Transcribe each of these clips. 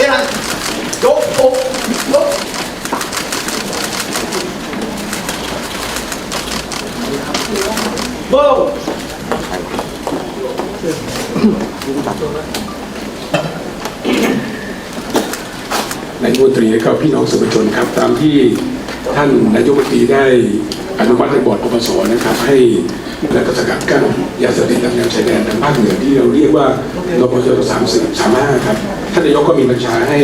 เนี่ยยกยกยกเบิ้ลนายกรัฐมนตรีและก็พี่น้องสื่อมวลชนครับ ตามที่ท่านนายกรัฐมนตรีได้อนุมัติในบอร์ดปปสนะครับ ให้และก็สกัดกั้นยาเสพติดตามแนวชายแดนทางภาคเหนือที่เราเรียกว่านปชสามสิบสามห้าครับ ท่านนายกก็มีบัญชาให้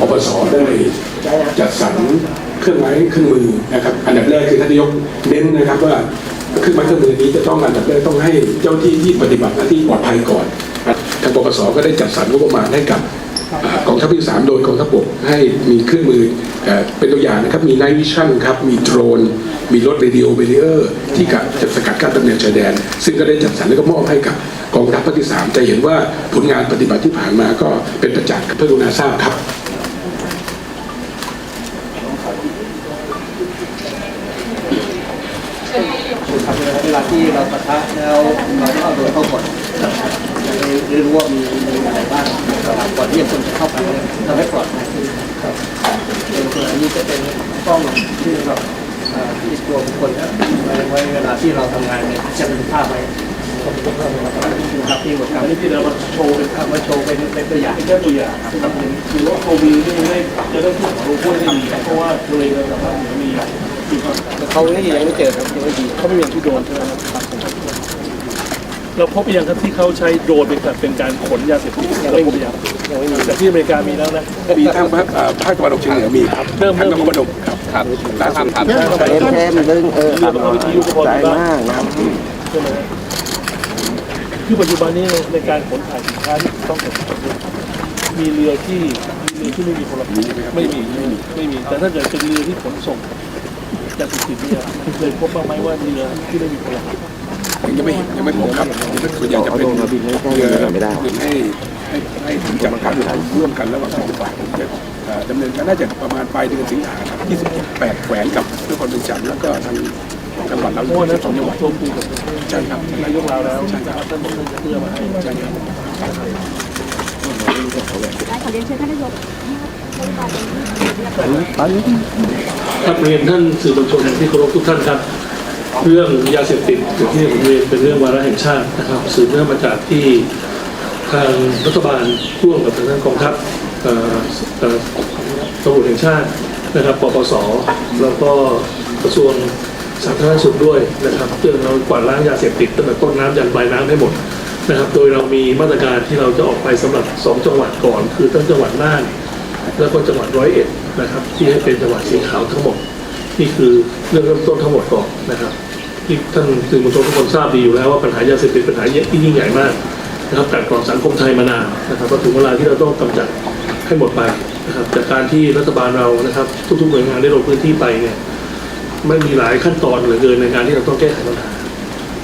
อปสได้จัดสรรเครื่องไม้เครื่องมือนะครับอันดับแรกคือท่านนายกเน้นนะครับว่าเครื่องไม้เครื่องมือนี้จะต้องอันดับแรกต้องให้เจ้าที่ที่ปฏิบัติหน้าที่ปลอดภัยก่อนทางปปสก็ได้จัดสรรงบประมาณให้กับกองทัพที่3โดยกองทัพบกให้มีเครื่องมือ เป็นตัวอย่างนะครับ มีไนท์วิชั่นครับ มีโดรน มีรถเรดิโอเบรียร์ที่กะจะสกัดกั้นตำแหน่งชายแดน ซึ่งก็ได้จัดสรรและก็มอบให้กับกองทัพภาคที่ 3 จะเห็นว่าผลงานปฏิบัติที่ผ่านมาก็เป็นประจักษ์เพื่อรุณาทราบครับเวลาที่เราปะทะแล้วเราต้เอาโดนเข้าก่อนจะได้รู้ว่ามีมีอะไรบ้างก่อนที่จะคนจะเข้าไปเนี่ยทำให้ปลอดภัยขึ้ นี้จะเป็นกล้องที่แบบเอ่อที่ตัวบุคคลนะไว้เวลาที่เราทำงานเนี่ยจะบันทึกภาพไว้นะครับที่บทการที่เรามาโชว์เป็นภาพมาโชว์เป็นเป็นตัวอย่างแค่ตัวอย่างครับครับหรือว่าโควิดนี่ไม่จะได้พูดของโลโก้ได้ดีเพราะว่าเลเราสามารถเหนือมีมีควาเขานี่ยังไม่เจอครับยังไม่ดีเขาไม่มีที่โดนใช่ไหมครับ เราพบไปยังครับที่เขาใช้โดรนเป็นการเป็นการขนยาเสพติดยังไม่มียังยังไม่มีแต่ที่อเมริกามีแล้วนะมีทางภาคเอ่อภาคตะวันออกเฉียงเหนือมีครับเริ่มทางเริ่มนครพนมครับครับล่าสุดครับเอ็มแทมดึงเออเรื่องของวิทยุพอใจดีบ้างมากนะใช่ไหมคือปัจจุบันนี้ในการขนถ่ายสินค้าที่ต้องขนถ่ายเนี่ยมีเรือที่มีเรือที่ไม่มีพลเรือนไม่มีไม่มีไม่มี แต่ถ้าเกิดเป็นเรือที่ขนส่งยาเสพติดเนี่ยเคยพบบ้างไหมว่าเรือที่ไม่มีพลเรือน ยังไม่เห็นยังไม่พบครับส่วนใหญ่จะเป็นเรือให้ให้ให้ถึงจับการร่วมกันระหว่างสองฝ่ายจะเอ่อดำเนินการน่าจะประมาณปลายเดือนสิงหาครับ28แขวงกับนครปฐมแล้วก็ทางจังหวัดเราเพราะว่านั้นสองจังหวัดรวมคุยกับใช่ครับนายกเราแล้วท่านบอกท่านจะเพื่อมาให้ใช่ครับได้ขอเรียนเชิญท่านนายกให้บริการเป็นครับเรียนท่านสื่อมวลชนที่เคารพทุกท่านครับ เรื่องยาเสพติดอย่างที่ผมเรียนเป็นเรื่องวาระแห่งชาตินะครับสืบเนื่องมาจากที่ทางรัฐบาลร่วมกับทางกองทัพอ่อเอ่อตำรวจแห่งชาตินะครับปปสแล้วก็กระทรวงสาธารณสุขด้วยนะครับเพื่อเรากวาดล้างยาเสพติดตั้งแต่ต้นน้ำยันปลายน้ำให้หมดนะครับ โดยเรามีมาตรการที่เราจะออกไปสำหรับสองจังหวัดก่อน คือทั้งจังหวัดน่าน แล้วก็จังหวัดร้อยเอ็ดนะครับที่ให้เป็นจังหวัดสีขาวทั้งหมด นี่คือเรื่องเริ่มต้นทั้งหมดก่อนนะครับที่ท่านสื่อมวลชนทุกคนทราบดีอยู่แล้วว่าปัญหายาเสพติดเป็นปัญหาที่ยิ่งใหญ่มากนะครับกัดกร่อนสังคมไทยมานานนะครับก็ถึงเวลาที่เราต้องกำจัดให้หมดไปนะครับจากการที่รัฐบาลเรานะครับ ทุกๆหน่วยงานได้ลงพื้นที่ไปเนี่ยไม่มีหลายขั้นตอนเหลือเกินในการที่เราต้องแก้ไขปัญหา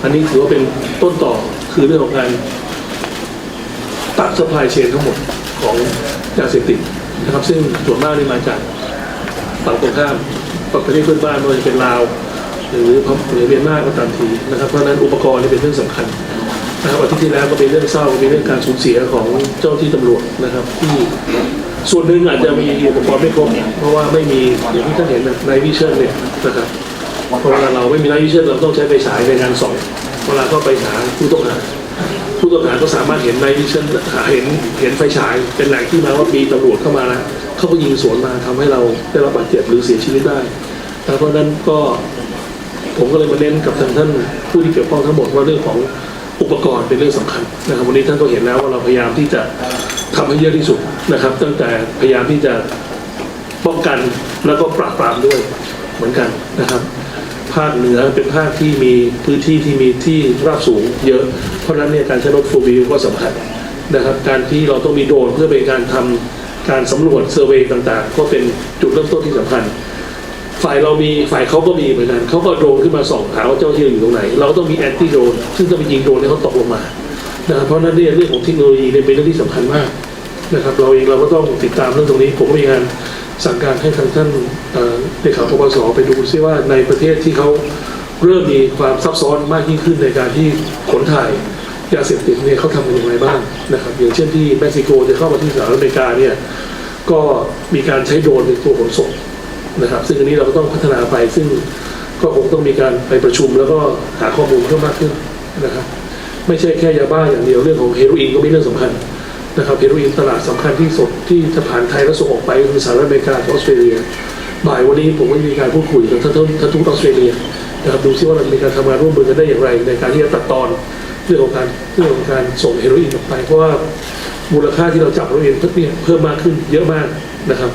อันนี้ถือว่าเป็นต้นต่อคือเรื่องของการตัดสปายเชนทั้งหมดของยาเสพติดนะครับ ซึ่งส่วนมากนี่มาจากฝั่งตรงข้าม ฝั่งประเทศเพื่อนบ้านไม่ว่าจะเป็นลาว หรือพม่าหรือเมียนมาก็ตามทีนะครับเพราะฉะนั้นอุปกรณ์นี่เป็นเรื่องสำคัญนะครับอาทิตย์ที่แล้วก็เป็นเรื่องเศร้าเป็นเรื่องการสูญเสียของเจ้าที่ตำรวจนะครับ ที่ส่วนหนึ่งอาจจะมีอุปกรณ์ไม่ครบเพราะว่าไม่มีอย่างที่ท่านเห็นในวิเชอร์เนี่ยนะครับเวลาเราไม่มีไนท์วิเชอร์เราต้องใช้ไฟฉายในการส่องเวลาเข้าไปหาผู้ต้องหาผู้ต้องหาก็สามารถเห็นในวิเชั่นหาเห็นเห็นไฟฉายเป็นแหล่งที่มาว่ามีตำรวจเข้ามาแล้ว เขาก็ยิงสวนมาทำให้เราได้รับบาดเจ็บหรือเสียชีวิตได้เพราะนั้นก็ผมก็เลยมาเน้นกับทางท่านผู้ที่เกี่ยวข้องทั้งหมดว่าเรื่องของอุปกรณ์เป็นเรื่องสำคัญนะครับวันนี้ท่านก็เห็นแล้วว่าเราพยายามที่จะทำให้เยอะที่สุดนะครับ ตั้งแต่พยายามที่จะป้องกันแล้วก็ปราบปรามด้วยเหมือนกันนะครับ ภาคเหนือเป็นภาคที่มีพื้นที่ที่มีที่ราบสูงเยอะ เพราะฉะนั้นเนี่ยการใช้รถโฟวิวก็สำคัญนะครับ การที่เราต้องมีโดรนเพื่อเป็นการทำ การสำรวจเซอร์เวย์ต่างๆ ก็เป็นจุดเริ่มต้นที่สำคัญ ฝ่ายเรามีฝ่ายเขาก็มีเหมือนกันเขาก็โดรนขึ้นมาส่องหาว่าเจ้าที่เราอยู่ตรงไหน เราก็ต้องมีแอนตี้โดรนซึ่งจะไปยิงโดรนให้เขาตกลงมานะครับเพราะนั้นเนี่ยเรื่องของเทคโนโลยีเนี่ยเป็นเรื่องที่สำคัญมากนะครับเราเองเราก็ต้องติดตามเรื่องตรงนี้ ผมก็มีงานสั่งการให้ทางท่านเอ่อเลขาปปสไปดูซิว่าในประเทศที่เขาเริ่มมีความซับซ้อนมากยิ่งขึ้นในการที่ขนถ่ายยาเสพติดเนี่ยเขาทำกันอย่างไรบ้าง นะครับอย่างเช่นที่เม็กซิโกจะเข้ามาที่สหรัฐอเมริกาเนี่ยก็มีการใช้โดรนเป็นตัวขนส่งนะครับ ซึ่งอันนี้เราก็ต้องพัฒนาไปซึ่งก็คงต้องมีการไปประชุมแล้วก็หาข้อมูลเพิ่มมากขึ้นนะครับ ไม่ใช่แค่ยาบ้าอย่างเดียวเรื่องของเฮโรอีนก็เป็นเรื่องสำคัญนะครับเฮโรอีนตลาดสำคัญที่สุดที่จะผ่านไทยแล้วส่งออกไปคือสหรัฐอเมริกาออสเตรเลียบ่ายวันนี้ผมก็มีการพูดคุยกับท่านทูตท่านทูตออสเตรเลียนะครับดูซิว่าเรามีการทำงานร่วมมือกันได้อย่างไร ในการที่จะตัดตอน เรื่องของการเรื่องของการส่งเฮโรอีนออกไป เพราะว่ามูลค่าที่เราจับเฮโรอีนเนี่ยเพิ่มมากขึ้นเยอะมากนะครับ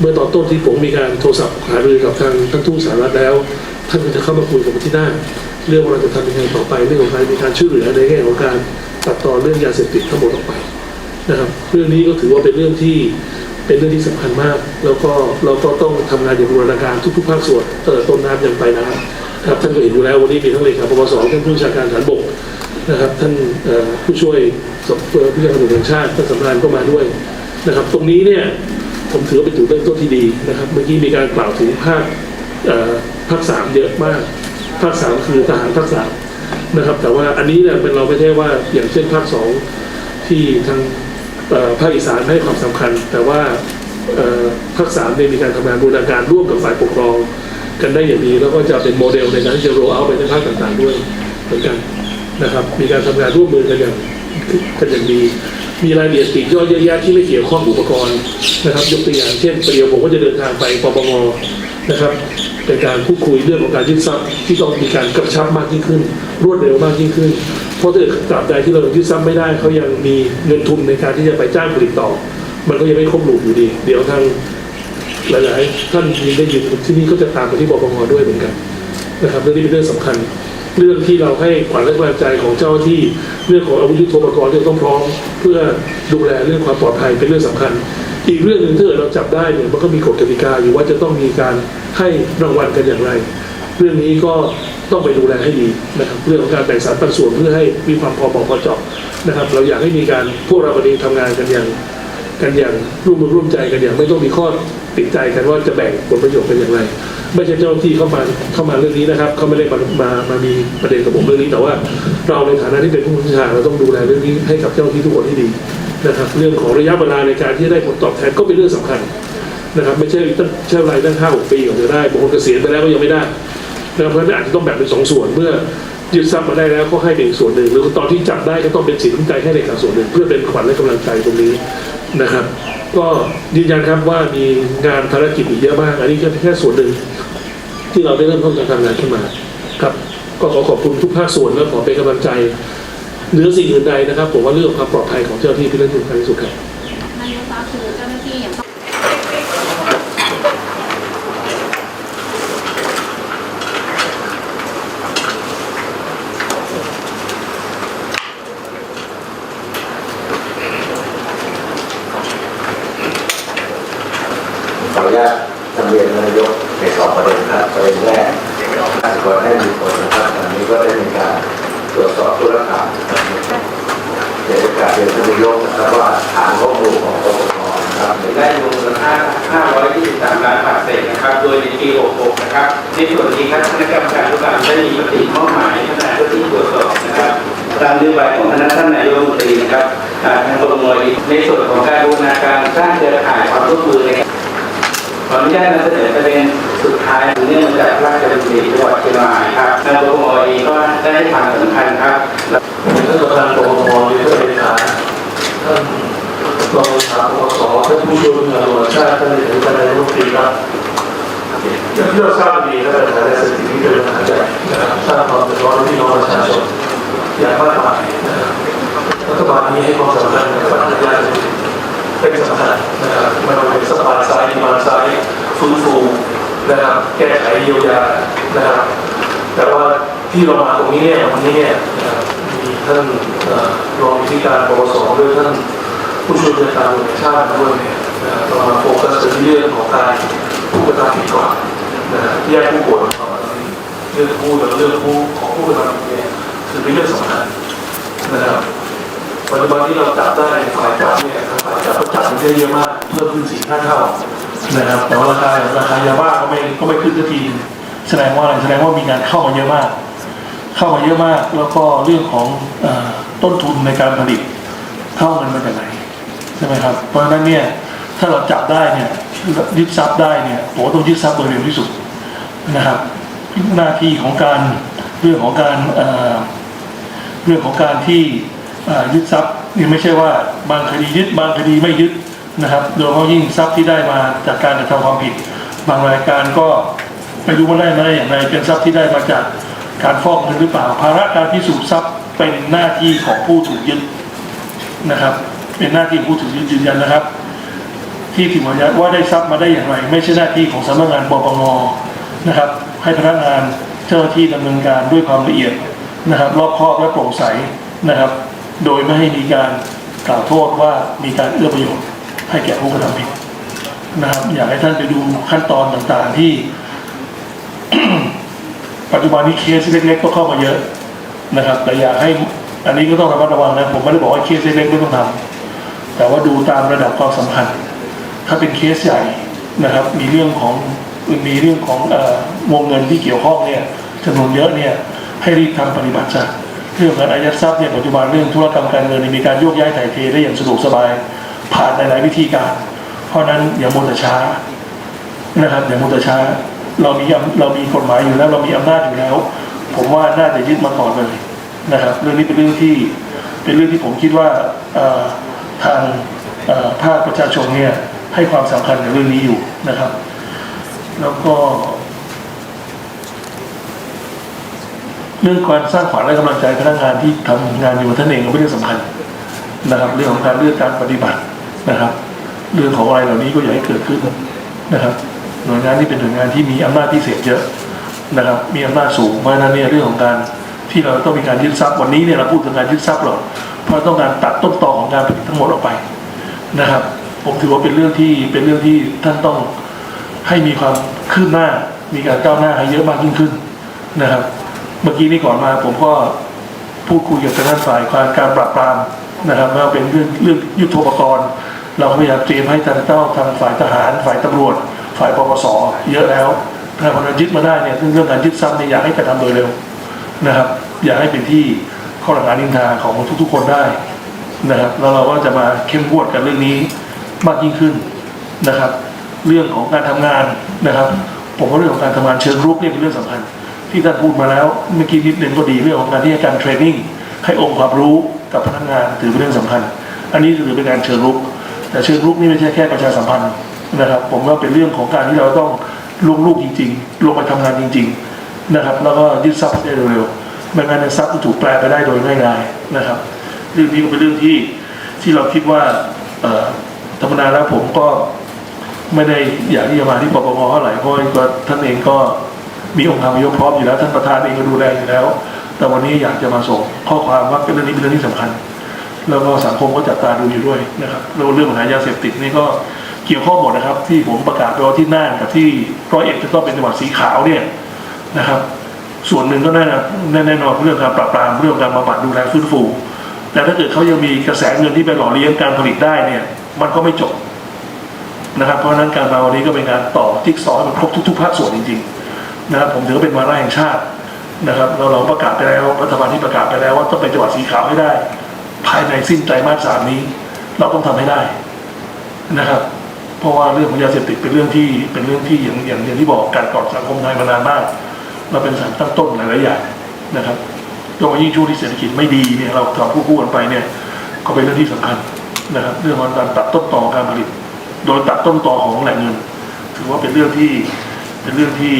เมื่อตอนต้นที่ผมมีการโทรศัพท์หารือกับทางท่านทูตสหรัฐแล้ว ท่านก็จะเข้ามาคุยกับผมที่หน้าเรื่องว่าเราจะทำยังไงต่อไปเรื่องของการมีการช่วยเหลือในแง่ของการตัดตอนเรื่องยาเสพติดทั้งหมดออกไปนะครับ เรื่องนี้ก็ถือว่าเป็นเรื่องที่เป็นเรื่องที่สำคัญมาก แล้วก็เราก็ต้องทำงานอย่างบูรณาการทุกๆภาคส่วนเติต้นน้ำยังไปลายน้ำครับท่านก็เห็นอยู่แล้ววันนี้มีทั้งเลขาปปสท่านผู้บัญชาการฐานบก นะครับท่านผู้ช่วยสเอ่อผู้ช่วยการตำรวจแห่งชาติท่านสำราญก็มาด้วยนะครับ ตรงนี้เนี่ยผมถือว่าเป็นจุดเริ่มต้นที่ดีนะครับ เมื่อกี้มีการกล่าวถึงภาคภาคสามเยอะมากภาคสามคือทหารภาคสามนะครับ แต่ว่าอันนี้เนี่ยเป็นเราไม่ใช่ว่าอย่างเช่นภาคสองที่ทางภาคอีสานให้ความสำคัญ แต่ว่าภาคสามเนี่ยมีการทำงานบูรณาการร่วมกับฝ่ายปกครองกันได้อย่างดี แล้วก็จะเป็นโมเดลในการที่จะโรเอาไปในภาคต่างๆด้วยเหมือนกัน นะครับ มีการทำงานร่วมมือกันอย่างกันอย่างดี มีรายละเอียดปีกย่อยเยอะแยะที่ไม่เกี่ยวข้องอุปกรณ์นะครับ ยกตัวอย่างเช่นประเดี๋ยวผมก็จะเดินทางไปปปงนะครับเป็นการพูดคุยเรื่องของการยึดทรัพย์ที่ต้องมีการกระชับมากยิ่งขึ้น รวดเร็วมากยิ่งขึ้น เพราะถ้าเกิดตราบใดที่เรายึดทรัพย์ไม่ได้เขายังมีเงินทุนในการที่จะไปจ้างผลิตต่อ มันก็ยังไม่ครบหลูปอยู่ดี เดี๋ยวทางหลาย ๆ ท่านมีได้ยินที่นี่ก็จะตามไปที่บปงด้วยเหมือนกันนะครับเรื่องนี้เป็นเรื่องสำคัญ เรื่องที่เราให้ขวัญและกำลังใจของเจ้าที่เรื่องของอาวุธยุทโธปกรณ์ที่ต้องพร้อมเพื่อดูแลเรื่องความปลอดภัยเป็นเรื่องสำคัญ อีกเรื่องหนึ่งถ้าเราจับได้เนี่ยมันก็มีกฎกติกาอยู่ว่าจะต้องมีการให้รางวัลกันอย่างไร เรื่องนี้ก็ต้องไปดูแลให้ดีนะครับเรื่องของการแบ่งสรรปันส่วนเพื่อให้มีความพอเหมาะพอเจาะนะครับ เราอยากให้มีการพวกเราเองทำงานกันอย่างกันอย่างร่วมมือร่วมใจกันอย่างไม่ต้องมีข้อติดใจกันว่าจะแบ่งผลประโยชน์กันอย่างไร ไม่ใช่เจ้าหน้าที่เข้ามาเข้ามาเรื่องนี้นะครับเขาไม่ได้มามามามีประเด็นกับผมเรื่องนี้ แต่ว่าเราในฐานะที่เป็นผู้บัญชาเราต้องดูแลเรื่องนี้ให้กับเจ้าหน้าที่ทุกคนให้ดีนะครับ เรื่องของระยะเวลาในการที่ได้ผลตอบแทนก็เป็นเรื่องสำคัญนะครับ ไม่ใช่ตั้งใช้เวลาตั้งห้าหกปีกว่าจะได้บางคนเกษียณไปแล้วก็ยังไม่ได้นะครับเพราะนั้นอาจจะต้องแบ่งเป็นสองส่วนเมื่อยึดทรัพย์มาได้แล้วก็ให้เป็นส่วนหนึ่งหรือตอนที่จับได้ก็ต้องเป็นสินน้ำใจให้ในการส่วนหนึ่งเพื่อเป็นขวัญและกำลังใจตรงนี้ นะครับ ก็ยืนยันครับว่ามีงานภารกิจอีกเยอะมาก อันนี้แค่แค่ส่วนหนึ่งที่เราได้เริ่มต้นการทำงานขึ้นมาครับ ก็ขอขอบคุณทุกภาคส่วนและขอเป็นกำลังใจเหนือสิ่งอื่นใดนะครับ ผมว่าเรื่องความปลอดภัยของเจ้าหน้าที่เป็นเรื่องสำคัญที่สุดครับนายกคะคือเจ้าหน้าที่อย่าง ขออนุญาตนำเรียนนายกในสองประเด็นครับประเด็นแรกภาษากรให้มีผลนะครับอันนี้ก็ได้มีการตรวจสอบธุรกรรมนะครับเดี๋ยว จะกราบเรียนท่านนายกนะครับว่าฐานข้อมูลของปปงนะครับได้รวมมูลค่า523 ล้านบาทเศษนะครับ โดยในปี 66 นะครับ ในส่วนนี้ครับคณะกรรมการทุกการได้มีมติมอบหมายคณะเจ้ที่ตรวจสอบนะครับตามนโยบายของคณะท่านนายกรัฐมนตรีนะครับทางกรมในส่วนของการบูรณาการสร้างเครือข่ายความร่วมมือในขออนุญาตนำเสนอประเด็น สุดท้ายเนื่องจากราชดำริจังหวัดเชียงรายครับทางกรมเองก็ได้ให้ความสำคัญครับท่านประธานปปงมีท่านเลขาท่านรองเลขาปปสท่านผู้ช่วยผู้การตำรวจแห่งชาติท่านเลขาการนายกรัฐมนตรีครับอย่างที่เราทราบดีนะครับปัญหาในเศรษฐกิจนี้เป็นปัญหาใหญ่นะสร้างความเดือดร้อนให้พี่น้องประชาชนอย่างมากมายรัฐบาลนี้ให้ความสำคัญกับปัญหายาเสพติดเป็นสำคัญนะครับไม่ว่าจะเป็นสปายไซด์ดีมานไซด์ฟื้นฟู นะครับแก้ไขเยียวยานะครับ แต่ว่าที่เรามาตรงนี้เนี่ยวันนี้เนี่ยมีท่านเอ่อรองที่การปปสด้วยท่านผู้ช่วยผู้การตำรวจแห่งชาติด้วยเนี่ยเรามาโฟกัสในเรื่องของการผู้กระทำผิดก่อนนะครับแยกผู้ป่วยก่อนเรื่องผู้กับเรื่องผู้ของผู้กระทำผิดเนี่ยถือเป็นเรื่องสำคัญนะครับปัจจุบันที่เราจับได้ฝ่ายจับเนี่ยฝ่ายจับก็จับได้เยอะมากเพิ่มขึ้นสี่ห้าเท่า นะครับ แต่ว่าราคาราคายาบ้าก็ไม่ก็ไม่ขึ้นสักทีแสดงว่าอะไรแสดงว่ามีการเข้ามาเยอะมาก เข้ามาเยอะมาก แล้วก็เรื่องของอต้นทุนในการผลิตเข้าเงินมาจากไหนใช่ไหมครับ เพราะฉะนั้นเนี่ยถ้าเราจับได้เนี่ยยึดทรัพย์ได้เนี่ยผมว่าต้องยึดทรัพย์โดยเร็วที่สุดนะครับ หน้าที่ของการเรื่องของการเรื่องของการที่ยึดทรัพย์นี่ไม่ใช่ว่าบางคดียึดบางคดีไม่ยึด นะครับ โดยเฉพาะยิ่งทรัพย์ที่ได้มาจากการกระทำความผิด บางรายการก็ไม่รู้ว่าได้มาได้อย่างไรเป็นทรัพย์ที่ได้มาจากการฟอกเงินหรือเปล่า ภาระการพิสูจน์ทรัพย์เป็นหน้าที่ของผู้ถูกยึดนะครับ เป็นหน้าที่ของผู้ถูกยึดยืนยันนะครับ ที่ถึงวันว่าได้ทรัพย์มาได้อย่างไร ไม่ใช่หน้าที่ของสำนักงานปปงนะครับ ให้พนักงานเจ้าหน้าที่ดำเนินการด้วยความละเอียดนะครับ รอบคอบและโปร่งใสนะครับ โดยไม่ให้มีการกล่าวโทษว่ามีการเอื้อประโยชน์ ให้แก่ผู้กระทำผิดนะครับ อยากให้ท่านไปดูขั้นตอนต่างๆที่ ปัจจุบันนี้เคสเล็กๆก็เข้ามาเยอะนะครับ แต่อยากให้อันนี้ก็ต้องระมัดระวังนะผมไม่ได้บอกว่าเคสเล็กๆไม่ต้องทำแต่ว่าดูตามระดับความสำคัญ ถ้าเป็นเคสใหญ่นะครับ มีเรื่องของมีเรื่องของวงเงินที่เกี่ยวข้องเนี่ยจำนวนเยอะเนี่ยให้รีบทำปฏิบัติซะเรื่องการอายัดทรัพย์เนี่ยปัจจุบันเรื่องธุรกรรมการเงินมีการโยกย้ายถ่ายเทได้อย่างสะดวกสบาย ผ่านหลาย ๆ วิธีการ เพราะนั้นอย่ามัวแต่ช้านะครับอย่ามัวแต่ช้า เรามีเรามีกฎหมายอยู่แล้ว เรามีอำนาจอยู่แล้ว ผมว่าน่าจะยึดมาก่อนเลยนะครับ เรื่องนี้เป็นเรื่องที่เป็นเรื่องที่ผมคิดว่าทางภาคประชาชนเนี่ยให้ความสำคัญกับเรื่องนี้อยู่นะครับ แล้วก็ เรื่องการสร้างขวัญและกำลังใจพนักงานที่ทำงานอยู่ท่านเองก็เป็นเรื่องสำคัญนะครับ เรื่องของการเลือกการปฏิบัติ นะครับ เรื่องของอะไรเหล่านี้ก็อย่าให้เกิดขึ้นนะครับ หน่วยงานที่เป็นหน่วยงานที่มีอำนาจพิเศษเยอะนะครับ มีอำนาจสูงเพราะนั้นเนี่ยเรื่องของการที่เราต้องมีการยึดทรัพย์วันนี้เนี่ยเราพูดถึงการยึดทรัพย์หรอกเพราะต้องการตัดต้นตอของการผลิตทั้งหมดออกไปนะครับ ผมถือว่าเป็นเรื่องที่เป็นเรื่องที่ท่านต้องให้มีความคืบหน้า มีการก้าวหน้าให้เยอะมากยิ่งขึ้นนะครับ เมื่อกี้นี้ก่อนมาผมก็พูดคุยกับทางด้านฝ่ายการการปราบปรามนะครับไม่ว่าเป็นเรื่องเรื่องยุทธปกรณ์ เราพยายามเตรียมให้ทางเจ้าทางฝ่ายทหาร ฝ่ายตำรวจ ฝ่ายปปสเยอะแล้วถ้าคนยึดมาได้เนี่ยเรื่องการยึดทรัพย์เนี่ยอยากให้กระทำโดยเร็วนะครับ อยากให้เป็นที่ข้อหลังการนินทาของทุกๆคนได้นะครับแล้วเราก็จะมาเข้มงวดกับเรื่องนี้มากยิ่งขึ้นนะครับ เรื่องของการทำงานนะครับ ผมว่าเรื่องของการทำงานเชิงรุกเนี่ยเป็นเรื่องสำคัญ ที่ท่านพูดมาแล้วเมื่อกี้นิดนึงก็ดีเรื่องของการที่ให้การเทรนนิ่งให้องค์ความรู้กับพนักงานถือเป็นเรื่องสำคัญ อันนี้ถือเป็นการเชิงรุก แต่เชิงรุกนี่ไม่ใช่แค่ประชาสัมพันธ์นะครับ ผมว่าเป็นเรื่องของการที่เราต้องลงลูกจริง ๆ ลงไปทำงานจริง ๆนะครับ แล้วก็ยึดทรัพย์ได้เร็วๆไม่งั้นทรัพย์จะถูกแปลไปได้โดยง่ายๆนะครับ เรื่องนี้ก็เป็นเรื่องที่ที่เราคิดว่าธรรมดาแล้วผมก็ไม่ได้อยากที่จะมาที่ปปงเท่าไหร่เพราะว่าท่านเองก็มีองค์การยกพร้อมอยู่แล้วท่านประธานเองก็ดูแลอยู่แล้ว แต่วันนี้อยากจะมาส่งข้อความว่าเป็นเรื่องนี้เป็นเรื่องที่สำคัญ แล้วก็สังคมก็จับตาดูอยู่ด้วยนะครับแล้วเรื่องปัญหายาเสพติดนี่ก็เกี่ยวข้องหมดนะครับ ที่ผมประกาศไปว่าที่น่านกับที่ร้อยเอ็ดจะต้องเป็นจังหวัดสีขาวเนี่ยนะครับ ส่วนหนึ่งก็แน่นอนแน่นอนเรื่องการปราบปรามเรื่องการบำบัดดูแลฟื้นฟูแต่ถ้าเกิดเขายังมีกระแสเงินที่ไปหล่อเลี้ยงการผลิตได้เนี่ย มันก็ไม่จบนะครับ เพราะนั้นการมาวันนี้ก็เป็นการต่อจิ๊กซอว์ให้มันครบทุกๆภาคส่วนจริงๆนะครับผมถือว่าเป็นวาระแห่งชาตินะครับเราเราประกาศไปแล้วรัฐบาลที่ประกาศไปแล้วว่าต้องเป็นจังหวัดสีขาวให้ได้ ภายในสิ้นไตรมาสสามนี้ เราต้องทำให้ได้นะครับ เพราะว่าเรื่องของยาเสพติดเป็นเรื่องที่เป็นเรื่องที่อย่างอย่างอย่างที่บอกการก่อสังคมไทยมานานมากเราเป็นสารตั้งต้นหลายๆอย่างนะครับโดยเฉพาะยิ่งช่วงที่เศรษฐกิจไม่ดีเนี่ยเราทำคู่ๆกันไปเนี่ยก็เป็นเรื่องที่สำคัญนะครับ เรื่องของการตัดต้นต่อการผลิต โดยตัดต้นต่อของแหล่งเงิน ถือว่าเป็นเรื่องที่เป็นเรื่องที่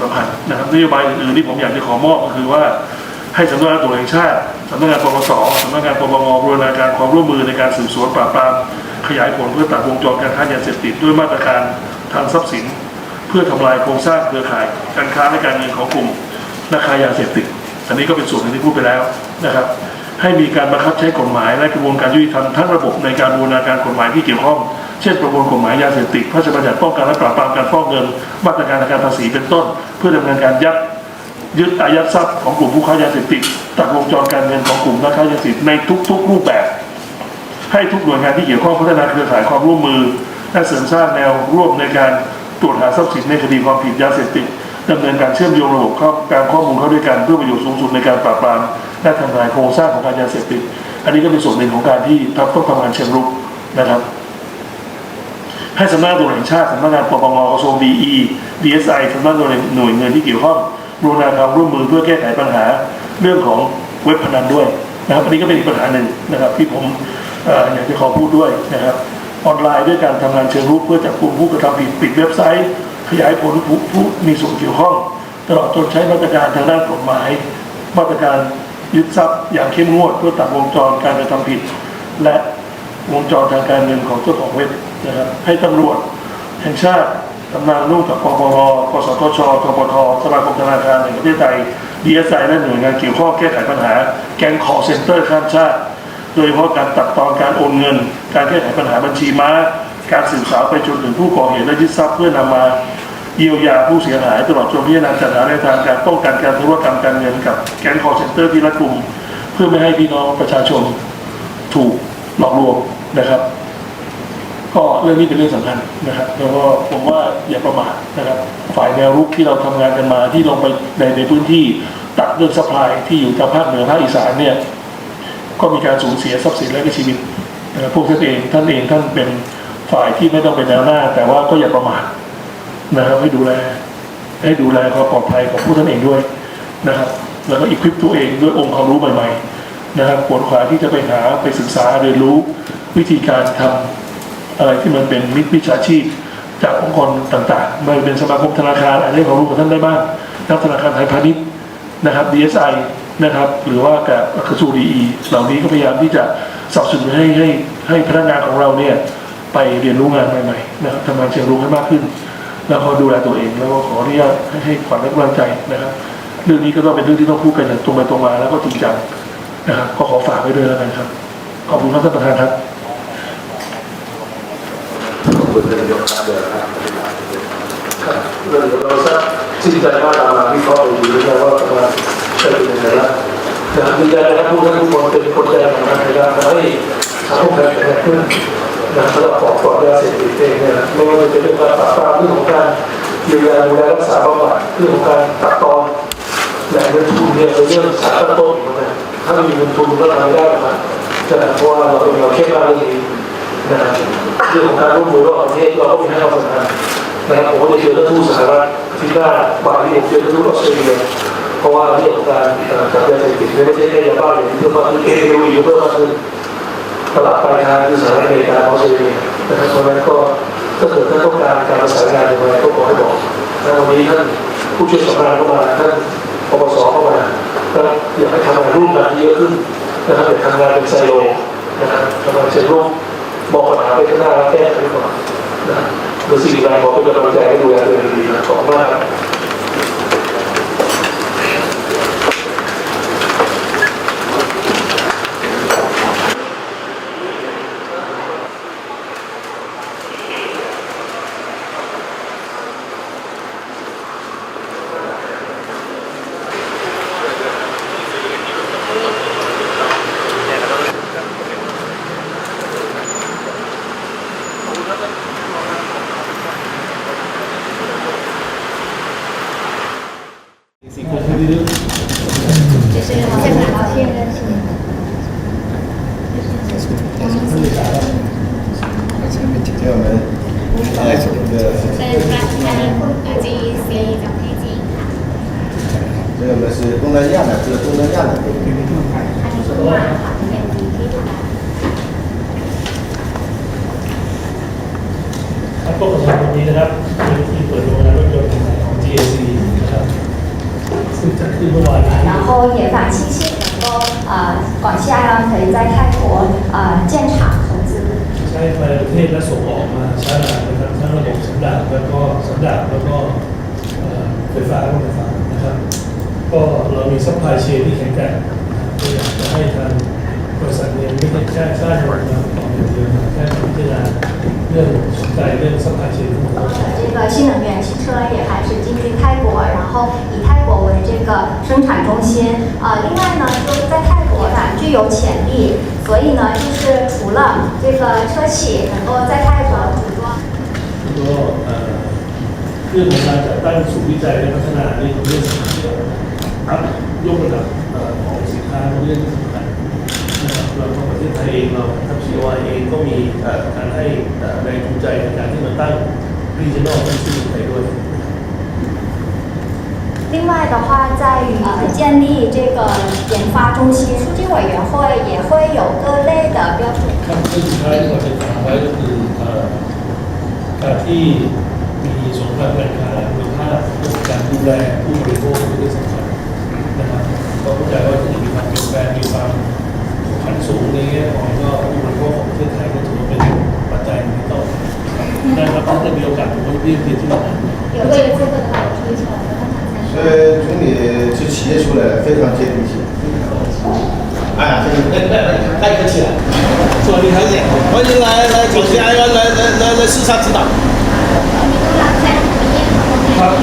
สำคัญนะครับนโยบายอื่นๆที่ผมอยากจะขอมอบก็คือว่า ให้สำนักงานตำรวจแห่งชาติสำนักงานปปสสำนักงานปปงบูรณาการความร่วมมือในการสืบสวนปราบปรามขยายผลเพื่อตัดวงจรการค้ายาเสพติดด้วยมาตรการทางทรัพย์สิน เพื่อทำลายโครงสร้างเครือข่ายการค้าและการเงินของกลุ่มนักค้ายาเสพติด อันนี้ก็เป็นส่วนหนึ่งที่พูดไปแล้วนะครับ ให้มีการบังคับใช้กฎหมายและกระบวนการยุติธรรมทั้งระบบในการบูรณาการกฎหมายที่เกี่ยวข้อง เช่น ประมวลกฎหมายยาเสพติดพระราชบัญญัติป้องกันและปราบปรามการฟอกเงิน มาตรการทางการภาษีเป็นต้น เพื่อดำเนินการยัด ยึดอายัดทรัพย์ของกลุ่มผู้ค้ายาเสพติดตัดวงจรการเงินของกลุ่มนักค้ายาเสพติดในทุกๆรูปแบบ ให้ทุกหน่วยงานที่เกี่ยวข้องพัฒนาเครือข่ายความร่วมมือและเสริมสร้างแนวร่วมในการตรวจหาทรัพย์สินในคดีความผิดยาเสพติดดำเนินการเชื่อมโยงระบบข้าการข้อมูลเข้าด้วยกันเพื่อประโยชน์สูงสุดในการปราบปรามและทำลายโครงสร้างของการยาเสพติดอันนี้ก็เป็นส่วนหนึ่งของการที่ทัพต้องทำงานเชิงรุกนะครับ ให้สำนักงานตำรวจแห่งชาติสำนักงานปปงกระทรวงดี DSI สำนักงานหน่วยเงินที่เกี่ยวข้อง รวมความร่วมมือเพื่อแก้ไขปัญหาเรื่องของเว็บพนันด้วยนะครับอันนี้ก็เป็นอีกปัญหาหนึ่งนะครับ ที่ผมอยากจะขอพูดด้วยนะครับ ออนไลน์ด้วยการทำงานเชิงรุกเพื่อจับกลุ่มผู้กระทำผิดปิดเว็บไซต์ ขยายผลผู้ผู้มีส่วนเกี่ยวข้อง ตลอดจนใช้มาตรการทางด้านกฎหมาย มาตรการยึดทรัพย์อย่างเข้มงวด เพื่อตัดวงจรการกระทำผิด และวงจรทางการเงินของเจ้าของเว็บนะครับให้ตำรวจแห่งชาติ ทำงานร่วมกับปปงกสทชทปทสมาคมธนาคารแห่งประเทศไทย DSI และหน่วยงานเกี่ยวข้องแก้ไขปัญหา แก๊งคอเซ็นเตอร์ข้ามชาติ โดยเฉพาะการตัดตอนการโอนเงิน การแก้ไขปัญหาบัญชีม้า การสืบสาวไปจนถึงผู้ก่อเหตุและยึดทรัพย์เพื่อนำมาเยียวยาผู้เสียหายตลอดจนพิจารณาจัดหาในทางการป้องกันการธุรกรรมการเงินกับแก๊งคอเซ็นเตอร์ที่รัดกุม เพื่อไม่ให้พี่น้องประชาชนถูกหลอกลวงนะครับ ก็เรื่องนี้เป็นเรื่องสำคัญนะครับ แล้วก็ผมว่าอย่าประมาทนะครับ ฝ่ายแนวรุกที่เราทำงานกันมาที่ลงไปในในพื้นที่ตัดเรื่องสปายที่อยู่ทางภาคเหนือภาคอีสานเนี่ยก็มีการสูญเสียทรัพย์สินและชีวิตนะพวกท่านเองท่านเองท่านเป็นฝ่ายที่ไม่ต้องเป็นแนวหน้า แต่ว่าก็อย่าประมาทนะครับให้ดูแลให้ดูแลความปลอดภัยของผู้ท่านเองด้วยนะครับ แล้วก็อีควิปตัวเองด้วยองค์ความรู้ใหม่ ๆ นะครับขวนขวายที่จะไปหาไปศึกษาเรียนรู้วิธีการทำ อะไรที่มันเป็นมิตรวิชาชีพ จากองค์กรต่างๆไม่ว่าเป็นสมาคมธนาคารอะไรให้ความรู้กับท่านได้บ้างนักธนาคารไทยพาณิชย์นะครับ DSI นะครับ หรือว่ากับกระทรวงดีเหล่านี้ก็พยายามที่จะสนับสนุนให้ให้ให้พนักงานของเราเนี่ยไปเรียนรู้งานใหม่ๆนะครับทำงานเชิงรุกให้มากขึ้น แล้วก็ดูแลตัวเอง แล้วก็ขออนุญาตให้ให้ขวัญและกำลังใจนะครับ เรื่องนี้ก็ต้องเป็นเรื่องที่ต้องพูดกันอย่างตรงไปตรงมาแล้วก็จริงจังนะครับก็ขอฝากไว้ด้วยแล้วกันครับ ขอบคุณครับท่านประธานครับ คุณท่านนายกครับเดี๋ยวเราทราบชื่นใจว่าเรามาวิเคราะห์ดูแล้วว่าประมาณจะเป็นยังไงละนะครับยืนะครับทุกท่านทุกคนเป็นคนใจของการในการทำให้สังคมไทยแข็งแรงขึ้นนะสำหรับปอบปอบยาเสพติดเองเนี่ยไม่ว่าจะเป็นเรื่องการปราบปรามเรื่องของการเยียวยาดูแลรักษาบำบัดเรื่องของการตัดตอนแหล่งเงินทุนเนี่ยเป็นเรื่องสาระต้นอยู่นะถ้ามีเงินทุนก็ทำไม่ได้หรอะนะเพราะว่าเราเองเราเข้มเรื่องนี้ นะเรื่องของการร่วมมือระหว่างประเทศเราก็มีให้ความสำคัญนะครับผมก็จะเจอท่านทูตสหรัฐที่หน้าบายนี้ผมเจอท่านทูตออสเตรเลียเพราะว่าเรื่องของการจับยาเสพติดเนี่ยไม่ใช่แค่ยาบ้าอย่างที่เพิ่มมากขึ้นเอเอวีเพิ่มมากขึ้นตลาดปลายทางคือสหรัฐอเมริกาออสเตรเลียนะครับเพราะฉะนั้นก็ถ้าเกิดท่านต้องการการประสานงานอย่างไรก็ขอให้บอกและวันนี้ท่านผู้ช่วยสำนักเข้ามาท่านปปสเข้ามาก็อยากให้ทำงานร่วมกันเยอะขึ้นนะครับอย่าทำงานเป็นไซโลนะครับทำงานเชิงรุกม มองปัญหาไปข้างหน้าแล้วแก้ไขก่อนนะดูสิ่งใดขอเป็นกำลังใจให้ดูแลตัวเองดีนะขอบคุณมาก ครับพวกเราวันนี้นะครับเป็นที่เปิดโรงงานรถยนต์ของ GAC นะครับซึ่งจัดขึ้นเมื่อวานนี้ 然后也蛮庆幸能够呃广西爱让可以在泰国呃建厂投资。 ใช้ไปประเทศและส่งออกมาใช้งานนะครับทั้งระบบสันดาปแล้วก็สันดาปแล้วก็เอ่อไฟฟ้าก็ไฟฟ้านะครับ ก็เรามีซัพพลายเชนที่แข็งแกร่งนะครับก็อยากจะให้ทาง บริษัทเนี่ยไม่ใช่แค่สร้างโรงงานต่ออย่างเดียวนะแค่พิจารณาเรื่องสนใจเรื่องซัพพลายเชนทั้งหมด 这个新能源汽车也还是进军泰国，然后以泰国为这个生产中心。呃，另外呢，就是在泰国呢具有潜力，所以呢，就是除了这个车企能够在泰国组装。 ก็เอ่อเรื่องของการจัดตั้งศูนย์วิจัยและพัฒนานี่เป็นเรื่องสำคัญที่อัพยกระดับเอ่อของสินค้าเป็นเรื่อง ที่สำคัญนะครับเราก็ปฏิ ทศไทยเองเราทาง COI เองก็มีเอ่อการให้เอ่อแรงจูงใจในการที่มาตั้ง regional ที่ที่ไทยด้วย 另外的话，在于呃建立这个研发中心，书记委员会也会有各类的标准。 ครับซึ่งสุดท้ายที่เราจะฝากไว้ก็คือเอ่อการที่มีสงครามแรงค้ามูลค่าเรื่องของการดูแลผู้บริโภคเป็นเรื่องสำคัญนะครับก็เข้าใจว่าจะมีความเปลี่ยนแปลงมีความ ผันสูงในแง่ของก็ผู้บริโภคของประเทศไทยก็ถือว่าเป็นปัจจัยหนึ่งที่ต้องนะครับถ้าจะมีโอกาสผมก็เรียนเรียนที่เรา 有为了这个的话，我推崇和看看所以总理这企业出来非常接地气。哎，这个太客气了，สวัสดีครับ 欢迎来来草西安来来来来视察指导。民主党在里面，ครับ